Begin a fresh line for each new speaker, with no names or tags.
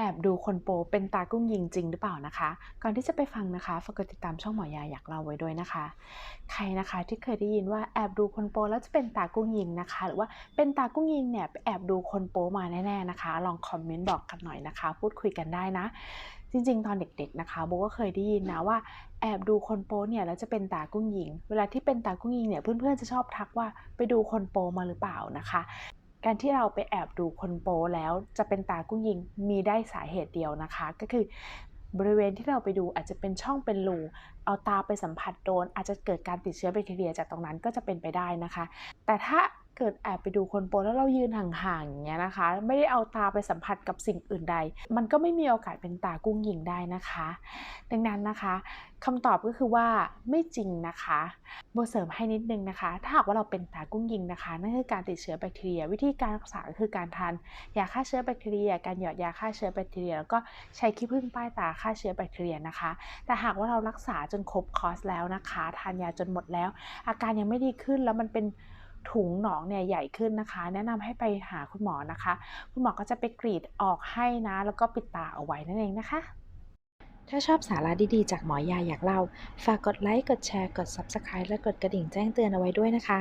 แอบดูคนโปเป็นตากุ้งยิงจริงหรือเปล่านะคะ ก่อนที่จะไปฟังนะคะฝากกดติดตามช่องหมอยาอยากเล่าไว้ด้วยนะคะ ใครนะคะที่เคยได้ยินว่าแอบดูคนโปแล้วจะเป็นตากุ้งยิงนะคะ หรือว่าเป็นตากุ้งยิงเนี่ยแอบดูคนโปมาแน่ๆนะคะ ลองคอมเมนต์บอกกันหน่อยนะคะ พูดคุยกันได้นะ จริงๆ ตอนเด็กๆนะคะโบก็เคยได้ยินนะว่าแอบดูคนโปเนี่ยแล้วจะเป็นตากุ้งยิง เวลาที่เป็นตากุ้งยิงเนี่ยเพื่อนๆจะชอบทักว่าไปดูคนโปมาหรือเปล่านะคะ การที่เราไปแอบดูคนโปแล้วจะเป็นตากุ้งยิงมีได้สาเหตุเดียวนะคะ ก็คือบริเวณที่เราไปดูอาจจะเป็นช่องเป็นรูเอาตาไปสัมผัสโดน อาจจะเกิดการติดเชื้อแบคทีเรียจากตรงนั้นก็จะเป็นไปได้นะคะ แต่ถ้า เกิดแอบไปดูคนโปแล้วเรายืนห่างๆอย่างเงี้ยนะคะ ไม่ได้เอาตาไปสัมผัสกับสิ่งอื่นใด มันก็ไม่มีโอกาสเป็นตากุ้งยิงได้นะคะ ดังนั้นนะคะคำตอบก็คือว่าไม่จริงนะคะโบเสริมให้นิดนึงนะคะ ถ้าหากว่าเราเป็นตากุ้งยิงนะคะ นั่นคือการติดเชื้อแบคทีเรีย วิธีการรักษาก็คือการทานยาฆ่าเชื้อแบคทีเรีย การหยอดยาฆ่าเชื้อแบคทีเรีย แล้วก็ใช้ขี้ผึ้งป้ายตาฆ่าเชื้อแบคทีเรียนะคะ แต่หากว่าเรารักษาจนครบคอร์สแล้วนะคะ ทานยาจนหมดแล้ว อาการยังไม่ดีขึ้นแล้วมันเป็น ถุงหนองเนี่ยใหญ่ขึ้นนะคะ แนะนำให้ไปหาคุณหมอนะคะ คุณหมอก็จะไปกรีดออกให้นะ แล้วก็ปิดตาเอาไว้นั่นเองนะคะ ถ้าชอบสาระดีๆ จากหมอยาอยากเล่า ฝากกดไลค์ กดแชร์ กด Subscribe และกดกระดิ่งแจ้งเตือนเอาไว้ด้วยนะคะ